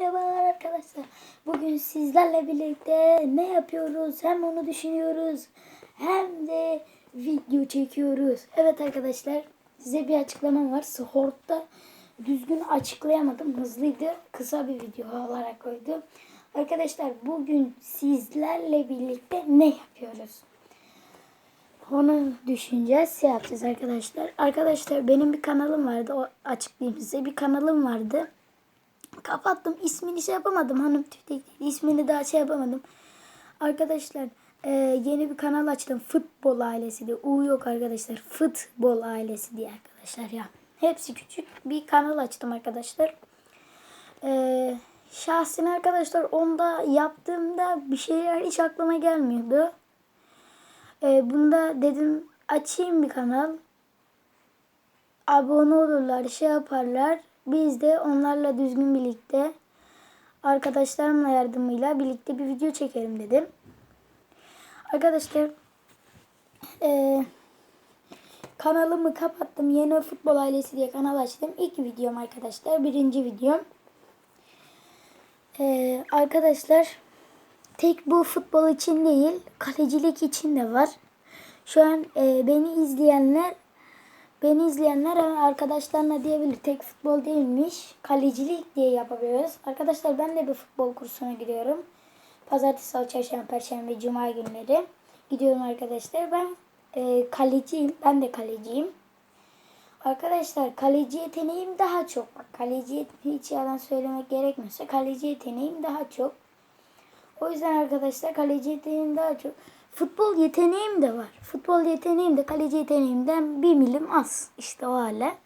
Merhabalar arkadaşlar. Bugün sizlerle birlikte ne yapıyoruz? Hem onu düşünüyoruz hem de video çekiyoruz. Evet arkadaşlar size bir açıklamam var. Sahurda düzgün açıklayamadım. Hızlıydı. Kısa bir video olarak koydum. Arkadaşlar bugün sizlerle birlikte ne yapıyoruz? Onu düşüneceğiz, şey yapacağız arkadaşlar. Arkadaşlar benim bir kanalım vardı. O açıklayayım size. Bir kanalım vardı. Kapattım. ismini şey yapamadım. Hanım tüftek ismini daha şey yapamadım. Arkadaşlar e, yeni bir kanal açtım. Futbol ailesi diye. U yok arkadaşlar. Futbol ailesi diye arkadaşlar ya. Hepsi küçük bir kanal açtım arkadaşlar. E, şahsen arkadaşlar onda yaptığımda bir şeyler hiç aklıma gelmiyordu. E, bunda dedim açayım bir kanal. Abone olurlar, şey yaparlar. Biz de onlarla düzgün birlikte arkadaşlarımla yardımıyla birlikte bir video çekelim dedim. Arkadaşlar e, kanalımı kapattım. Yeni Futbol Ailesi diye kanal açtım. İlk videom arkadaşlar. Birinci videom. E, arkadaşlar tek bu futbol için değil kalecilik için de var. Şu an e, beni izleyenler Beni izleyenler arkadaşlarına diyebilir. Tek futbol değilmiş. Kalecilik diye yapabiliyoruz. Arkadaşlar ben de bir futbol kursuna gidiyorum. Pazartesi, salı, çarşamba, perşembe, cuma günleri gidiyorum arkadaşlar. Ben e, kaleciyim. Ben de kaleciyim. Arkadaşlar kaleci yeteneğim daha çok. Bak kaleci hiç yalan söylemek gerekmiyorsa kaleci yeteneğim daha çok. O yüzden arkadaşlar kaleci yeteneğim daha çok. Futbol yeteneğim de var. Futbol yeteneğim de kaleci yeteneğimden bir milim az. İşte o hale.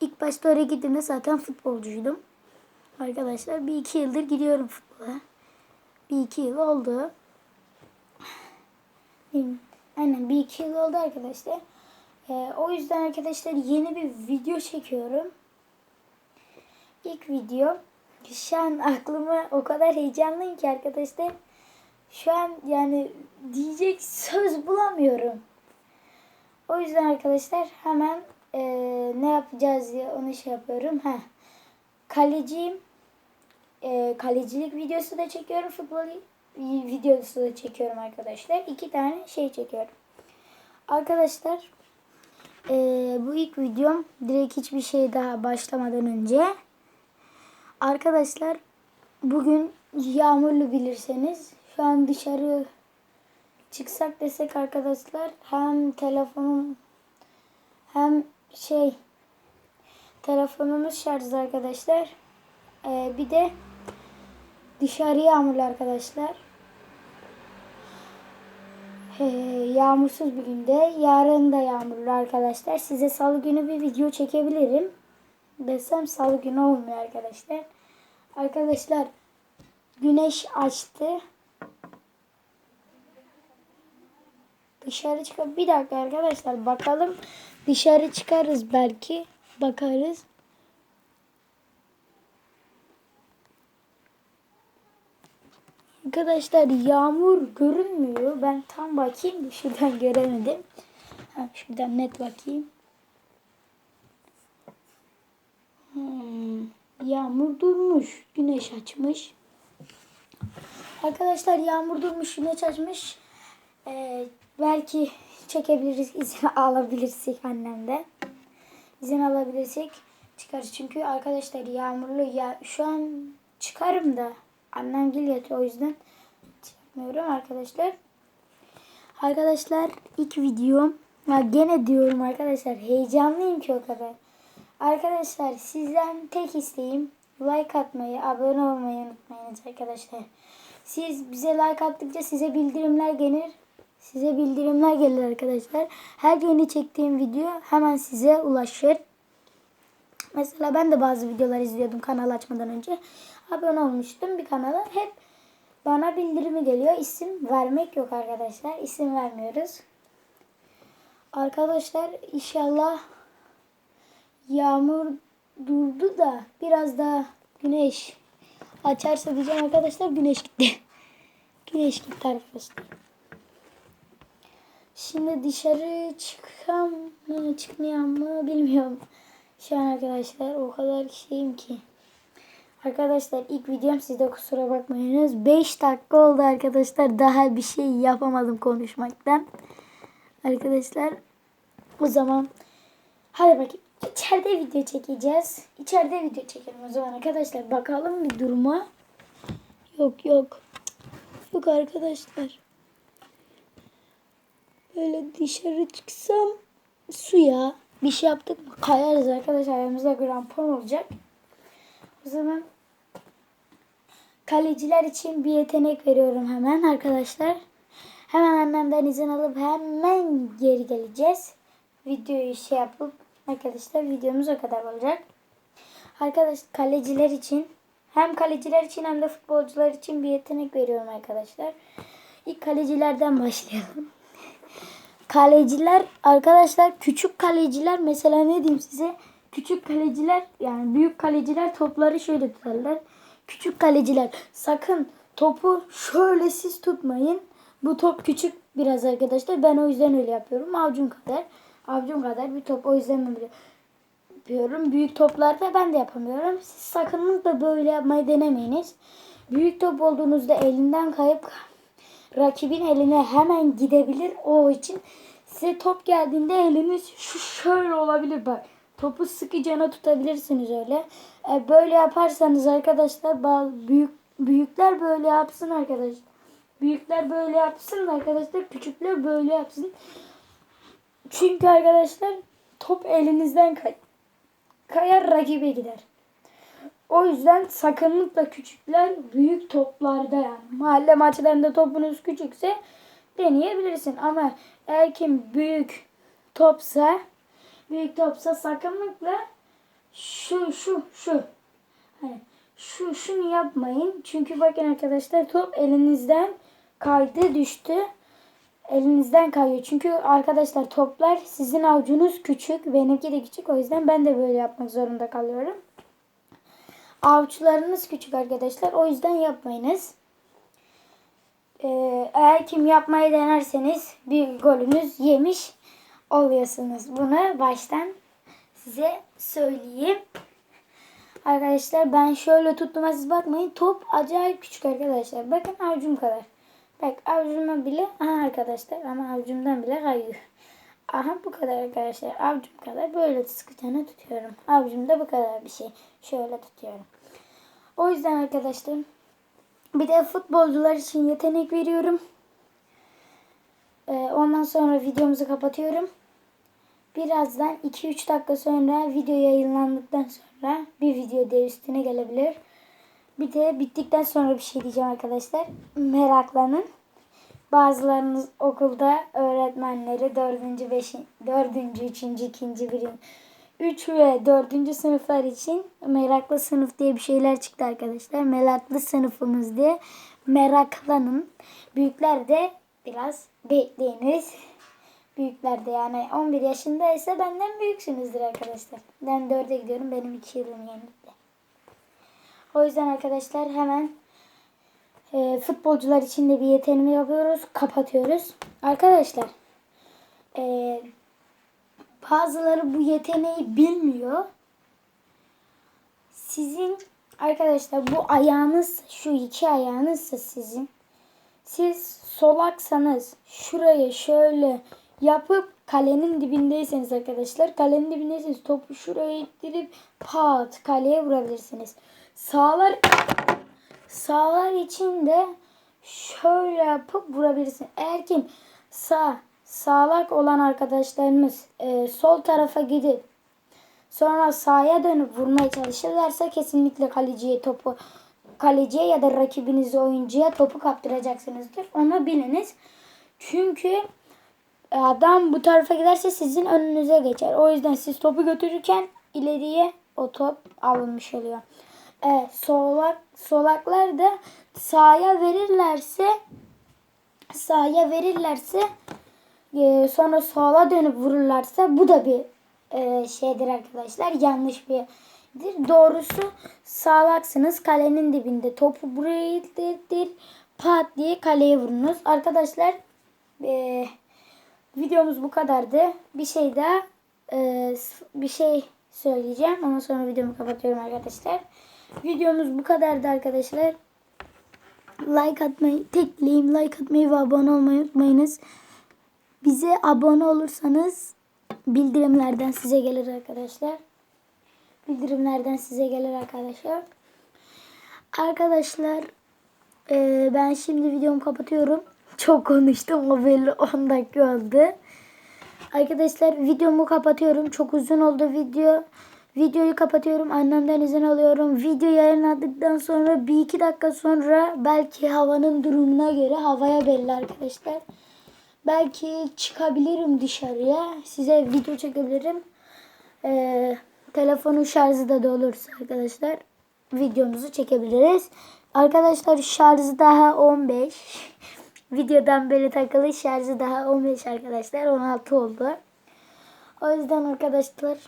İlk başta oraya gittiğimde zaten futbolcuydum. Arkadaşlar bir iki yıldır gidiyorum futbola. Bir iki yıl oldu. Aynen bir iki yıl oldu arkadaşlar. Ee, o yüzden arkadaşlar yeni bir video çekiyorum. İlk video. Şu an aklıma o kadar heyecanlıyım ki arkadaşlar. Şu an yani diyecek söz bulamıyorum. O yüzden arkadaşlar hemen e, ne yapacağız diye onu şey yapıyorum. Ha, kaleciyim. E, kalecilik videosu da çekiyorum. Futbol videosu da çekiyorum arkadaşlar. İki tane şey çekiyorum. Arkadaşlar e, bu ilk videom direkt hiçbir şey daha başlamadan önce arkadaşlar bugün yağmurlu bilirseniz şu dışarı çıksak desek arkadaşlar hem telefonum hem şey telefonumuz şarjlı arkadaşlar. Ee, bir de dışarı yağmurlu arkadaşlar. Ee, yağmursuz bir günde. Yarın da yağmurlu arkadaşlar. Size salı günü bir video çekebilirim. Desem salı günü olmuyor arkadaşlar. Arkadaşlar güneş açtı. Dışarı çıkıp bir dakika arkadaşlar bakalım. Dışarı çıkarız belki. Bakarız. Arkadaşlar yağmur görünmüyor. Ben tam bakayım. Şuradan göremedim. Ha, şuradan net bakayım. Hmm, yağmur durmuş. Güneş açmış. Arkadaşlar yağmur durmuş. Güneş açmış. Ee, belki çekebiliriz, izin alabilirsek annemde. İzin alabilirsek çıkarız. Çünkü arkadaşlar yağmurlu ya şu an çıkarım da annem gel o yüzden çıkmıyorum arkadaşlar. Arkadaşlar ilk videom ya gene diyorum arkadaşlar heyecanlıyım ki o kadar. Arkadaşlar sizden tek isteğim like atmayı, abone olmayı unutmayınız arkadaşlar. Siz bize like attıkça size bildirimler gelir. Size bildirimler gelir arkadaşlar. Her yeni çektiğim video hemen size ulaşır. Mesela ben de bazı videolar izliyordum kanal açmadan önce. Abone olmuştum bir kanala. Hep bana bildirimi geliyor. İsim vermek yok arkadaşlar. İsim vermiyoruz. Arkadaşlar inşallah yağmur durdu da biraz daha güneş açarsa diyeceğim arkadaşlar güneş gitti. güneş gitti arkadaşlar. Şimdi dışarı çıkam mı çıkmayam mı bilmiyorum. Şu an arkadaşlar o kadar şeyim ki. Arkadaşlar ilk videom sizde kusura bakmayınız. 5 dakika oldu arkadaşlar. Daha bir şey yapamadım konuşmaktan. Arkadaşlar o zaman hadi bakayım. İçeride video çekeceğiz. İçeride video çekelim o zaman arkadaşlar. Bakalım bir duruma. Yok yok. Yok arkadaşlar. Böyle dışarı çıksam suya bir şey yaptık mı kayarız arkadaşlar. Ayağımızda krampon olacak. O zaman kaleciler için bir yetenek veriyorum hemen arkadaşlar. Hemen annemden izin alıp hemen geri geleceğiz. Videoyu şey yapıp arkadaşlar videomuz o kadar olacak. Arkadaş kaleciler için hem kaleciler için hem de futbolcular için bir yetenek veriyorum arkadaşlar. İlk kalecilerden başlayalım. Kaleciler arkadaşlar küçük kaleciler mesela ne diyeyim size? Küçük kaleciler yani büyük kaleciler topları şöyle tutarlar. Küçük kaleciler sakın topu şöyle siz tutmayın. Bu top küçük biraz arkadaşlar. Ben o yüzden öyle yapıyorum. Avcum kadar. Avcum kadar bir top. O yüzden böyle yapıyorum. Büyük toplarda ben de yapamıyorum. Siz sakınlıkla böyle yapmayı denemeyiniz. Büyük top olduğunuzda elinden kayıp rakibin eline hemen gidebilir. O için size top geldiğinde eliniz şu şöyle olabilir bak. Topu sıkıcana tutabilirsiniz öyle. E, böyle yaparsanız arkadaşlar büyük büyükler böyle yapsın arkadaşlar. Büyükler böyle yapsın arkadaşlar. Küçükler böyle yapsın. Çünkü arkadaşlar top elinizden kay kayar rakibe gider. O yüzden sakınlıkla küçükler büyük toplarda yani. Mahalle maçlarında topunuz küçükse deneyebilirsin. Ama eğer kim büyük topsa büyük topsa sakınlıkla şu şu şu hani şu şunu yapmayın. Çünkü bakın arkadaşlar top elinizden kaydı düştü. Elinizden kayıyor. Çünkü arkadaşlar toplar sizin avucunuz küçük. Benimki de küçük. O yüzden ben de böyle yapmak zorunda kalıyorum. Avuçlarınız küçük arkadaşlar. O yüzden yapmayınız. Ee, eğer kim yapmayı denerseniz bir golünüz yemiş oluyorsunuz. Bunu baştan size söyleyeyim. Arkadaşlar ben şöyle tuttuğuma siz bakmayın. Top acayip küçük arkadaşlar. Bakın avucum kadar. Bak avucuma bile aha arkadaşlar ama avucumdan bile kayıyor. Aha bu kadar arkadaşlar. Avucum kadar böyle sıkıcana tutuyorum. Avucumda bu kadar bir şey. Şöyle tutuyorum. O yüzden arkadaşlar bir de futbolcular için yetenek veriyorum. Ee, ondan sonra videomuzu kapatıyorum. Birazdan 2-3 dakika sonra video yayınlandıktan sonra bir video de üstüne gelebilir. Bir de bittikten sonra bir şey diyeceğim arkadaşlar. Meraklanın. Bazılarınız okulda öğretmenleri 4. 5. 4. 3. 2. 1. 3 ve 4. sınıflar için meraklı sınıf diye bir şeyler çıktı arkadaşlar. Meraklı sınıfımız diye meraklanın. Büyükler de biraz bekleyiniz. Büyükler de yani 11 yaşındaysa benden büyüksünüzdür arkadaşlar. Ben 4'e gidiyorum. Benim 2 yılım yenildi. O yüzden arkadaşlar hemen e, futbolcular için de bir yeteneği yapıyoruz. Kapatıyoruz. Arkadaşlar e, bazıları bu yeteneği bilmiyor. Sizin arkadaşlar bu ayağınız şu iki ayağınızsa sizin. Siz solaksanız şuraya şöyle yapıp kalenin dibindeyseniz arkadaşlar kalenin dibindeyseniz topu şuraya ittirip pat kaleye vurabilirsiniz. Sağlar sağlar için de şöyle yapıp vurabilirsin. Eğer kim sağ sağlak olan arkadaşlarımız e, sol tarafa gidip sonra sağa dönüp vurmaya çalışırlarsa kesinlikle kaleciye topu kaleciye ya da rakibiniz oyuncuya topu kaptıracaksınızdır. Onu biliniz. Çünkü adam bu tarafa giderse sizin önünüze geçer. O yüzden siz topu götürürken ileriye o top alınmış oluyor. Evet, solak solaklar da sağa verirlerse sağa verirlerse e, sonra sola dönüp vururlarsa bu da bir e, şeydir arkadaşlar. Yanlış bir Doğrusu sağlaksınız. Kalenin dibinde topu buraya ittir. Pat diye kaleye vurunuz. Arkadaşlar e, videomuz bu kadardı. Bir şey daha e, bir şey söyleyeceğim. Ondan sonra videomu kapatıyorum arkadaşlar. Videomuz bu kadardı arkadaşlar. Like atmayı, tekleyim like atmayı ve abone olmayı unutmayınız. Bize abone olursanız bildirimlerden size gelir arkadaşlar. Bildirimlerden size gelir arkadaşlar. Arkadaşlar eee, ben şimdi videomu kapatıyorum. Çok konuştum o belli 10 dakika oldu. Arkadaşlar videomu kapatıyorum. Çok uzun oldu video. Videoyu kapatıyorum. Annemden izin alıyorum. Video yayınladıktan sonra bir iki dakika sonra belki havanın durumuna göre havaya belli arkadaşlar. Belki çıkabilirim dışarıya. Size video çekebilirim. Ee, telefonun şarjı da dolursa arkadaşlar videomuzu çekebiliriz. Arkadaşlar şarjı daha 15. Videodan beri takılı şarjı daha 15 arkadaşlar. 16 oldu. O yüzden arkadaşlar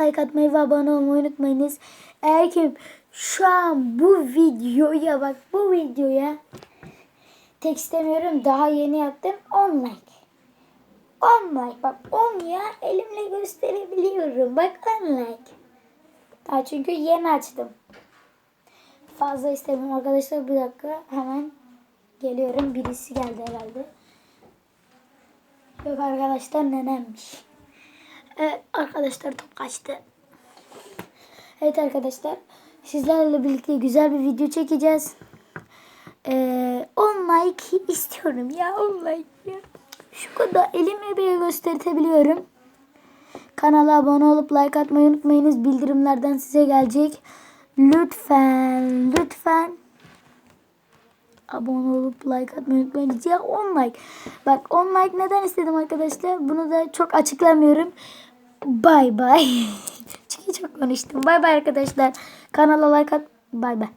like atmayı ve abone olmayı unutmayınız. Eğer ki şu an bu videoya bak bu videoya tek istemiyorum daha yeni yaptım 10 like. 10 like bak 10 ya elimle gösterebiliyorum bak 10 like. Daha çünkü yeni açtım. Fazla istemiyorum arkadaşlar bir dakika hemen geliyorum birisi geldi herhalde. Yok arkadaşlar nenemmiş. Evet arkadaşlar top kaçtı. Evet arkadaşlar sizlerle birlikte güzel bir video çekeceğiz. Ee, 10 like istiyorum ya 10 like ya. Şu kadar elimle bile göstertebiliyorum. Kanala abone olup like atmayı unutmayınız. Bildirimlerden size gelecek. Lütfen, lütfen abone olup like atmayı unutmayınız. Ya 10 like. Bak 10 like neden istedim arkadaşlar? Bunu da çok açıklamıyorum. Bay bay. Çünkü çok konuştum. Bay bay arkadaşlar. Kanala like at. Bay bay.